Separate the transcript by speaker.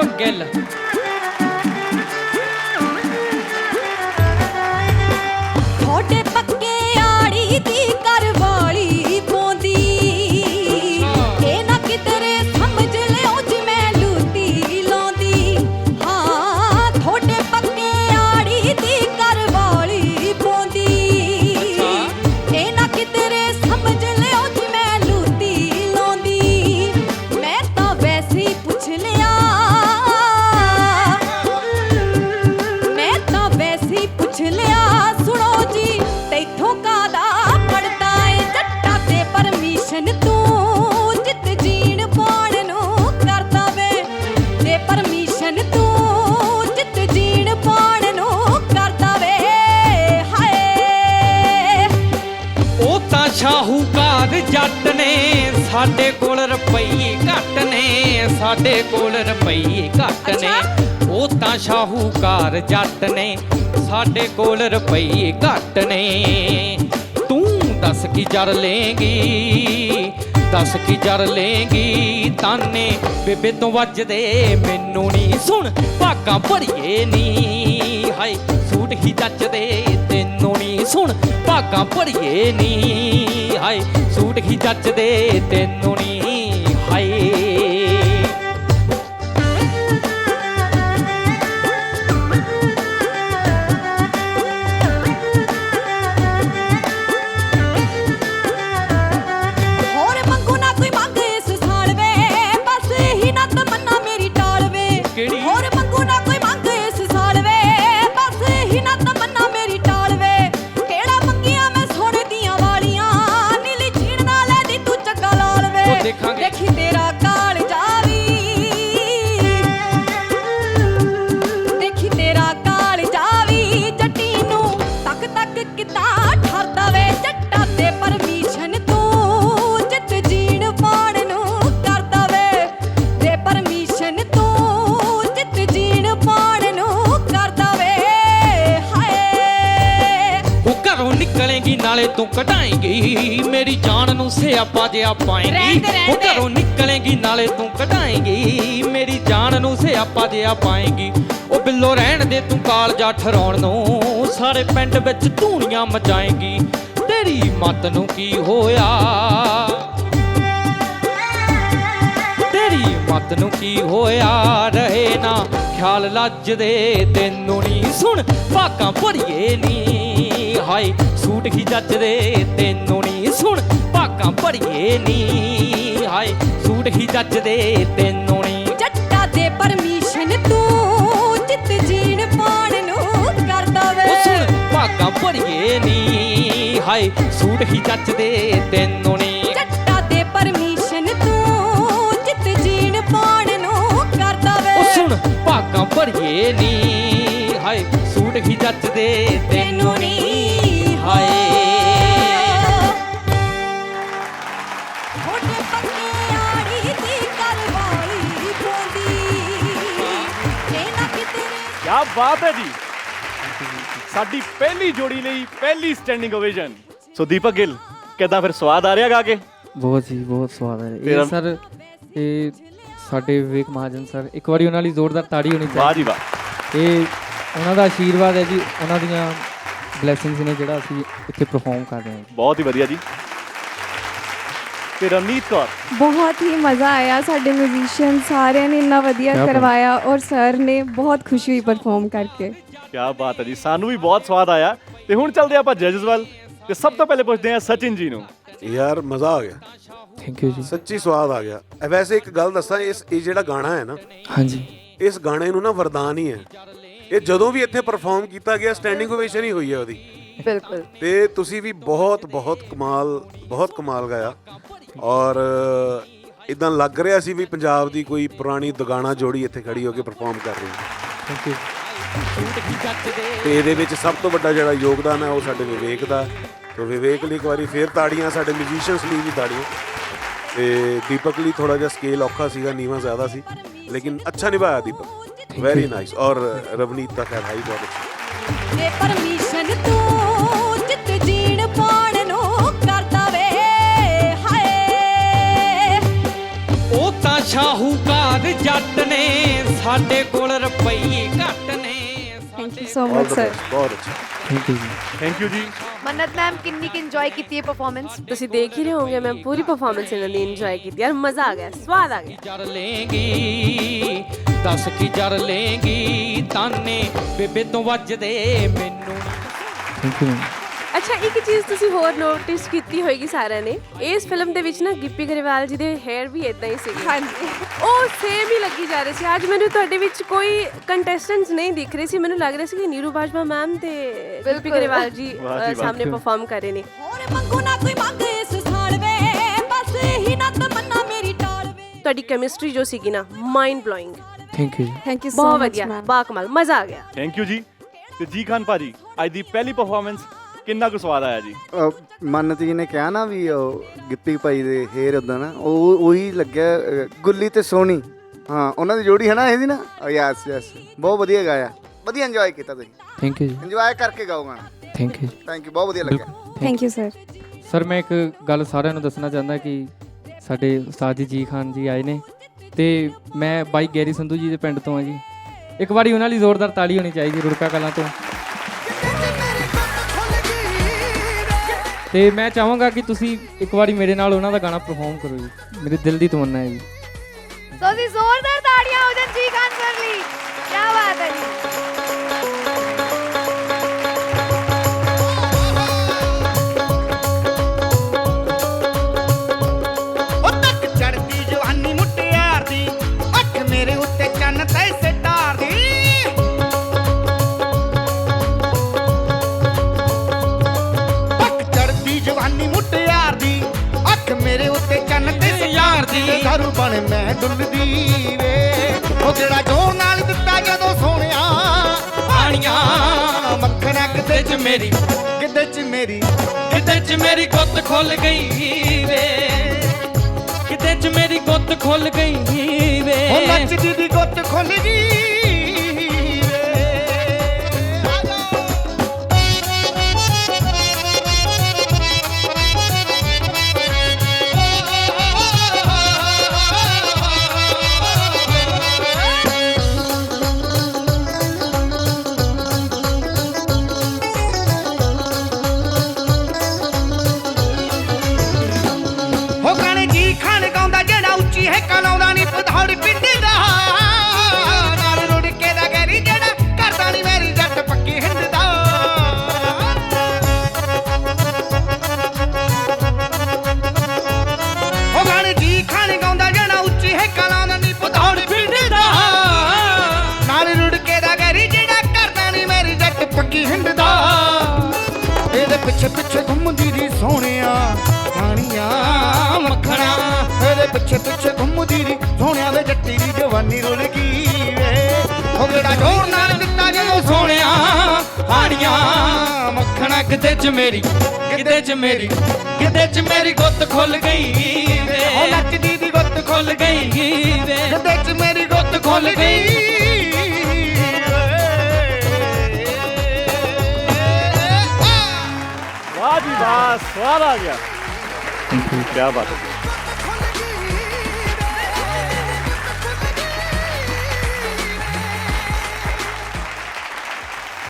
Speaker 1: ਦੀਪਕ ਗਿੱਲ
Speaker 2: ਥੋੜੇ
Speaker 1: ਸਾਡੇ ਕੋਲ ਰੁਪਈਏ ਘੱਟ ਨੇ ਸਾਡੇ ਕੋਲ ਰੁਪਈਏ ਘੱਟ ਨੇ। ਉਹ ਤਾਂ ਸ਼ਾਹੂਕਾਰ ਜੱਟ ਨੇ ਸਾਡੇ ਕੋਲ ਰੁਪਈਏ ਘੱਟ ਨੇ। ਤੂੰ ਦੱਸ ਕੀ ਜਰ ਲੇਂਗੀ ਦੱਸ ਕੀ ਜਰ ਲੇਂਗੀ ਤਾਨੇ ਬੇਬੇ ਤੋਂ ਵੱਜਦੇ ਮੈਨੂੰ ਨਹੀਂ ਸੁਣ ਭਾਗਾਂ ਭਰੀਏ ਨੀ। ਹਾਏ ਸੂਟ ਹੀ ਨਹੀਂ ਸੁਣ ਭਾਗਾਂ ਭਰੀਏ ਨੀ। ਹਾਏ ਸੂਟ ਹੀ ਜੱਚਦੇ ਤੈਨੂੰ ਨਹੀਂ ਘਰੋਂ ਨਿਕਲੇਗੀ ਨਾਲੇ ਤੂੰ ਕਢਾਏਂਗੀ। ਮੇਰੀ ਜਾਨ ਨੂੰ ਸਿਆਪਾ ਜਿਹਾ ਪਾਏਂਗੀ ਉਹ। ਘਰੋਂ ਨਿਕਲੇਗੀ ਨਾਲੇ ਤੂੰ ਕਢਾਏਂਗੀ। ਮੇਰੀ ਜਾਨ ਨੂੰ ਸਿਆਪਾ ਜਿਹਾ ਪਾਏਂਗੀ ਉਹ ਬਿੱਲੋ ਰਹਿਣ ਦੇ ਤੂੰ ਕਾਲਜਾ ਠਰਾਉਣ ਨੂੰ। ਸਾਰੇ ਪਿੰਡ ਵਿੱਚ ਧੂਣੀਆਂ ਮਚਾਏਂਗੀ। ਤੇਰੀ ਮੱਤ ਨੂੰ ਕੀ ਹੋਇਆ? ਤੇਰੀ ਮੱਤ ਨੂੰ ਕੀ ਹੋਇਆ? ਰਹੇ ਨਾ ਖਿਆਲ ਲੱਜਦੇ ਤੈਨੂੰ ਨਹੀਂ ਸੁਣ ਭਾਕਾਂ ਭਰੀਏ ਨੀ ਹਾਏ ਸੂਟ ਹੀ ਜੱਜਦੇ ਤੈਨੂੰ ਨਹੀਂ ਸੁਣ ਭਾਕਾਂ ਭਰੀਏ ਨੀ ਹਾਏ ਸੂਟ ਹੀ ਜੱਜਦੇ ਤੈਨੂੰ ਨਹੀਂ।
Speaker 2: ਜੱਟਾ ਦੇ ਪਰਮਿਸ਼ਨ ਤੂੰ ਜਿੱਤ ਜੀਣ ਪਾਣ ਨੂੰ ਕਰਦਾ ਵੇ
Speaker 1: ਉਹ ਸੁਣ ਭਾਕਾਂ ਭਰੀਏ ਨੀ ਹਾਏ ਸੂਟ ਹੀ ਜੱਜਦੇ ਤੈਨੂੰ ਨਹੀਂ।
Speaker 2: ਜੱਟਾ ਦੇ ਪਰਮਿਸ਼ਨ ਤੂੰ ਜਿੱਤ ਜੀਣ ਪਾਣ ਨੂੰ ਕਰਦਾ ਵੇ
Speaker 1: ਉਹ ਸੁਣ ਭਾਕਾਂ ਭਰੀਏ ਨੀ ਹਾਏ ਸੂਟ ਹੀ ਜੱਜਦੇ
Speaker 3: ਕਿਆ ਬਾਤ ਹੈ ਜੀ। ਸਾਡੀ ਪਹਿਲੀ ਜੋੜੀ ਲਈ ਪਹਿਲੀ standing ovation so Deepak Gill ਕਿਦਾਂ ਫਿਰ ਸਵਾਦ ਆ ਰਿਹਾ ਗਾ ਕੇ
Speaker 4: ਬਹੁਤ ਜੀ ਬਹੁਤ ਸਵਾਦ ਹੈ ਇਹ ਸਰ ਇਹ ਸਾਡੇ ਵਿਵੇਕ ਮਹਾਜਨ ਸਰ ਇੱਕ ਵਾਰੀ ਉਹਨਾਂ ਲਈ ਜ਼ੋਰਦਾਰ ਤਾੜੀ ਹੋਣੀ
Speaker 3: ਵਾਹ
Speaker 4: ਚਾਹੀਦੀ।
Speaker 3: ਜੀ ਵਾਹ।
Speaker 4: ਇਹ ਉਹਨਾਂ ਦਾ ਆਸ਼ੀਰਵਾਦ ਹੈ ਜੀ ਉਹਨਾਂ ਦੀਆਂ ਬਲੇਸਿੰਗਸ ਨੇ ਜਿਹੜਾ ਅਸੀਂ ਇੱਥੇ ਪਰਫਾਰਮ ਕਰ ਰਹੇ ਹਾਂ।
Speaker 3: ਬਹੁਤ ਹੀ ਵਧੀਆ ਜੀ। ਤੇ ਰਮਨੀਤ ਕੌਰ।
Speaker 5: ਬਹੁਤ ਹੀ ਮਜ਼ਾ ਆਇਆ ਸਾਡੇ ਮਿਊਜ਼ੀਸ਼ੀਅਨ ਸਾਰਿਆਂ ਨੇ ਇੰਨਾ ਵਧੀਆ। ਕਰਵਾਇਆ ਔਰ ਸਰ ਨੇ ਬਹੁਤ ਖੁਸ਼ੀ ਹੋਈ ਪਰਫਾਰਮ ਕਰਕੇ।
Speaker 3: ਕਿਆ ਬਾਤ ਹੈ ਜੀ ਸਾਨੂੰ ਵੀ ਬਹੁਤ ਸਵਾਦ ਆਇਆ। ਤੇ ਹੁਣ ਚੱਲਦੇ ਆਪਾਂ ਜੱਜਸ ਵੱਲ। ਤੇ ਸਭ ਤੋਂ ਪਹਿਲੇ ਪੁੱਛਦੇ ਹਾਂ ਸਚਿਨ ਜੀ ਨੂੰ।
Speaker 6: ਯਾਰ ਮਜ਼ਾ ਆ ਗਿਆ।
Speaker 4: ਥੈਂਕ ਯੂ ਜੀ।
Speaker 6: ਸੱਚੀ ਸਵਾਦ ਆ ਗਿਆ। ਇਹ ਵੈਸੇ ਇੱਕ ਗੱਲ ਦੱਸਾਂ ਇਸ ਇਹ ਜਿਹੜਾ ਗਾਣਾ ਹੈ ਨਾ
Speaker 4: ਹਾਂਜੀ।
Speaker 6: ਇਸ ਗਾਣੇ ਨੂੰ ਨਾ ਵਰਦਾਨ ਹੀ ਹੈ। ਇਹ ਜਦੋਂ ਵੀ ਇੱਥੇ ਪਰਫਾਰਮ ਕੀਤਾ ਗਿਆ ਸਟੈਂਡਿੰਗ ਓਵੇਸ਼ਨ ਹੀ ਹੋਈ ਹੈ ਉਹਦੀ।
Speaker 5: ਬਿਲਕੁਲ।
Speaker 6: ਤੇ ਤੁਸੀਂ ਵੀ ਬਹੁਤ ਬਹੁਤ ਕਮਾਲ ਬਹੁਤ ਕਮਾਲ ਗਾਇਆ। ਔਰ ਇਦਾਂ ਲੱਗ ਰਿਹਾ ਸੀ ਵੀ ਪੰਜਾਬ ਦੀ ਕੋਈ ਪੁਰਾਣੀ ਦੁਗਾਣਾ ਜੋੜੀ ਇੱਥੇ ਖੜੀ ਹੋ ਕੇ ਪਰਫਾਰਮ ਕਰ ਰਹੀ ਹੈ।
Speaker 4: ਥੈਂਕ ਯੂ
Speaker 6: ਤੇ ਇਹਦੇ ਵਿੱਚ ਸਭ ਤੋਂ ਵੱਡਾ ਜਿਹੜਾ ਯੋਗਦਾਨ ਹੈ ਉਹ ਸਾਡੇ ਵਿਵੇਕ ਦਾ ਤੇ ਵਿਵੇਕ ਲਈ ਇੱਕ ਵਾਰੀ ਫੇਰ ਤਾੜੀਆਂ ਸਾਡੇ ਮਿਊਜ਼ੀਸ਼ੀਅਨਸ ਲਈ ਵੀ ਤਾੜੀਆਂ। ਤੇ ਦੀਪਕ ਲਈ ਥੋੜਾ ਜਿਹਾ ਸਕੇਲ ਔਖਾ ਸੀਗਾ ਨੀਵਾ ਜ਼ਿਆਦਾ ਸੀ। ਲੇਕਿਨ ਅੱਛਾ ਨਿਭਾਇਆ ਦੀਪਕ। ਵੈਰੀ ਨਾਈਸ ਔਰ ਰਵਨੀਤ ਦਾ ਖੈਰ ਹੈ ਹੀ ਬਹੁਤ ਅੱਛਾ।
Speaker 2: ਤੇ ਪਰਮਿਸ਼ਨ
Speaker 1: ਜੱਟ ਨੇ ਸਾਡੇ ਕੋਲ ਰੁਪਈਏ ਘੱਟ ਨੇ
Speaker 5: thank you so
Speaker 6: all
Speaker 5: much
Speaker 6: the
Speaker 5: sir
Speaker 6: best ਬਹੁਤ ਅੱਛਾ।
Speaker 4: ਥੈਂਕ ਯੂ ਜੀ।
Speaker 3: ਥੈਂਕ ਯੂ ਜੀ।
Speaker 7: ਮੰਨਤ ਮੈਮ ਕਿੰਨੀ ਕਿ ਇੰਜੋਏ ਕੀਤੀ ਹੈ ਪਰਫਾਰਮੈਂਸ
Speaker 8: ਤੁਸੀਂ ਦੇਖ ਹੀ ਰਹੇ ਹੋਗੇ ਮੈਂ ਪੂਰੀ ਪਰਫਾਰਮੈਂਸ ਇਹਨਾਂ ਦੀ ਇੰਜੋਏ ਕੀਤੀ। ਯਾਰ ਮਜ਼ਾ ਆ ਗਿਆ ਸਵਾਦ ਆ ਗਿਆ।
Speaker 1: ਜਰ ਲੇਂਗੀ ਦੱਸ ਕੀ ਜਰ ਲੇਂਗੀ ਤਾਨੇ ਬੇਬੇ ਤੋਂ ਵੱਜਦੇ ਮੈਨੂੰ।
Speaker 4: ਥੈਂਕ ਯੂ
Speaker 8: ਅੱਛਾ ਇੱਕ ਚੀਜ਼ ਤੁਸੀਂ ਹੋਰ ਨੋਟਿਸ ਕੀਤੀ ਹੋਏਗੀ ਸਾਰਿਆਂ ਨੇ। ਇਸ ਫਿਲਮ ਦੇ ਵਿੱਚ ਨਾ ਗਿੱਪੀ ਗਰੇਵਾਲ ਜੀ ਦੇ ਹੈਅਰ ਵੀ ਇਦਾਂ ਹੀ ਸੀਗੇ।
Speaker 7: ਹਾਂਜੀ।
Speaker 8: ਉਹ ਸੇਮ ਹੀ ਲੱਗੀ ਜਾ ਰਹੇ ਸੀ। ਅੱਜ ਮੈਨੂੰ ਤੁਹਾਡੇ ਵਿੱਚ ਕੋਈ ਕੰਟੈਸਟੈਂਟਸ ਨਹੀਂ ਦਿਖ ਰਹੇ ਸੀ। ਮੈਨੂੰ ਲੱਗ ਰਿਹਾ ਸੀ ਕਿ ਨੀਰੂ ਬਾਜਵਾ ਮੈਮ ਤੇ ਗਿੱਪੀ। ਗਰੇਵਾਲ ਜੀ ਅ। ਸਾਹਮਣੇ ਪਰਫਾਰਮ ਕਰ ਰਹੇ ਨੇ।
Speaker 2: ਹੋਰ ਮੰਗੂ ਨਾ ਕੋਈ ਮੰਗ ਇਸ ਸਾਲ ਵੇ। ਬਸ ਹੀ ਨਾ ਤਮੰਨਾ ਮੇਰੀ ਟਾਲ ਵੇ।
Speaker 8: ਤੁਹਾਡੀ ਕੈਮਿਸਟਰੀ ਜੋ ਸੀਗੀ ਨਾ ਮਾਈਂਡ ਬਲੋਇੰਗ
Speaker 4: ਥੈਂਕ ਯੂ ਜੀ।
Speaker 5: ਥੈਂਕ ਯੂ ਸੋ
Speaker 8: ਬਹੁਤ
Speaker 5: ਮਚ
Speaker 8: ਵਧੀਆ
Speaker 5: ਮੈਮ
Speaker 8: ਬਾ ਕਮਾਲ ਮਜ਼ਾ ਆ ਗਿਆ।
Speaker 3: ਥੈਂਕ ਯੂ ਜੀ। ਤੇ ਜੀ ਖਾਨ ਭਾਜੀ ਅੱਜ ਦੀ ਪਹਿਲੀ ਪਰਫਾਰਮੈਂਸ ਕਿੰਨਾ ਕੁ ਸਵਾਦ ਆਇਆ ਜੀ?
Speaker 9: ਅਹ ਮੰਨਤ ਜੀ ਨੇ ਕਿਹਾ ਨਾ ਵੀ ਉਹ ਗਿੱਪੀ ਭਾਈ ਦੇ ਹੇਰ ਉਦਾਂ ਨਾ ਉਹ ਉਹੀ ਲੱਗਿਆ ਅਹ, ਗੁੱਲੀ ਤੇ ਸੋਹਣੀ। ਹਾਂ ਉਹਨਾਂ ਦੀ ਜੋੜੀ ਹੈ ਨਾ ਇਹਦੀ ਨਾ? Yes yes. ਬਹੁਤ ਵਧੀਆ ਗਾਇਆ। ਵਧੀਆ ਇੰਜੋਏ ਕੀਤਾ ਤੁਸੀਂ।
Speaker 4: ਥੈਂਕ ਯੂ ਜੀ।
Speaker 9: ਇੰਜੋਏ ਕਰਕੇ ਗਾਓ ਗਾਣਾ।
Speaker 4: ਥੈਂਕ ਯੂ
Speaker 9: ਥੈਂਕ ਯੂ ਬਹੁਤ ਵਧੀਆ ਲੱਗਿਆ।
Speaker 5: ਥੈਂਕ ਯੂ ਸਰ
Speaker 4: ਸਰ ਮੈਂ ਇੱਕ ਗੱਲ ਸਾਰਿਆਂ ਨੂੰ ਦੱਸਣਾ ਚਾਹੁੰਦਾ ਕਿ ਸਾਡੇ ਉਸਤਾਦ ਜੀ ਜੀ ਖਾਨ ਜੀ ਆਏ ਨੇ ਤੇ ਮੈਂ ਬਾਈ ਗੈਰੀ ਸੰਧੂ ਜੀ ਦੇ ਪਿੰਡ ਤੋਂ ਆ ਜੀ। ਇੱਕ ਵਾਰੀ ਉਹਨਾਂ ਲਈ ਜ਼ੋਰਦਾਰ ਤਾੜੀ ਹੋਣੀ ਚਾਹੀਦੀ ਰੁੜਕਾ ਕਲਾਂ ਤੋਂ। ਤੇ ਮੈਂ ਚਾਹਾਂਗਾ ਕਿ ਤੁਸੀਂ ਇੱਕ ਵਾਰੀ ਮੇਰੇ ਨਾਲ ਉਹਨਾਂ ਦਾ ਗਾਣਾ ਪਰਫਾਰਮ ਕਰੋ ਜੀ। ਮੇਰੇ ਦਿਲ ਦੀ ਤਮੰਨਾ ਹੈ ਜੀ।
Speaker 7: ਸੋ ਜੀ ਜ਼ੋਰਦਾਰ ਤਾੜੀਆਂ ਹੋ ਜਾਣ ਜੀ ਖਾਨ ਸਰ ਲਈ। ਕੀ ਬਾਤ ਹੈ ਜੀ।
Speaker 10: ਦਾਰੂ ਬਣ ਮੈਂ ਡੁੱਲਦੀ ਵੇ। ਉਹ ਜਿਹੜਾ ਜੋਰ ਨਾਲ ਦਿੱਤਾ ਜਦੋਂ ਸੋਹਣਿਆ
Speaker 1: ਪਾਣੀਆਂ
Speaker 10: ਮੱਖਣਾ ਕਿਤੇ
Speaker 1: ਚ ਮੇਰੀ
Speaker 10: ਕਿਤੇ ਚ ਮੇਰੀ।
Speaker 1: ਕਿਤੇ ਚ ਮੇਰੀ ਗੁੱਤ ਖੁੱਲ ਗਈ ਵੇ। ਕਿਤੇ ਚ ਮੇਰੀ ਗੁੱਤ ਖੁੱਲ ਗਈ ਵੇ।
Speaker 10: ਉਹ ਨੱਚਦੀ ਦੀ ਗੁੱਤ ਖੁੱਲ ਗਈ ਜਿਹੜਾ ਉੱਚੀ ਹੈ ਪਿੱਛੇ ਪਿੱਛੇ ਘੁੰਮਦੀ ਦੀ ਸੋਹਣਿਆ ਵੇ ਜੱਟੀ ਦੀ ਜਵਾਨੀ ਰੁਲ ਗਈ ਵੇ। ਉਹ ਜਿਹੜਾ ਜੋਰ ਨਾਲ ਦਿੱਤਾ ਜਦੋਂ
Speaker 1: ਸੋਹਣਿਆ ਹਾੜੀਆਂ। ਮੱਖਣਾ ਕਿਤੇ ਚ ਮੇਰੀ ਕਿਤੇ ਚ ਮੇਰੀ ਕਿਤੇ ਚ ਮੇਰੀ ਗੁੱਤ ਖੁੱਲ ਗਈ ਵੇ।
Speaker 10: ਉਹ ਨੱਚਦੀ ਦੀ ਗੁੱਤ
Speaker 1: ਖੁੱਲ ਗਈ ਵੇ।
Speaker 10: ਗੱਦੇ 'ਚ ਮੇਰੀ ਗੁੱਤ ਖੁੱਲ ਗਈ
Speaker 3: ਵਾਹ ਜੀ ਵਾਹ ਸਵਾਦ ਆ ਗਿਆ। ਕੀ ਬਾਤ ਹੈ।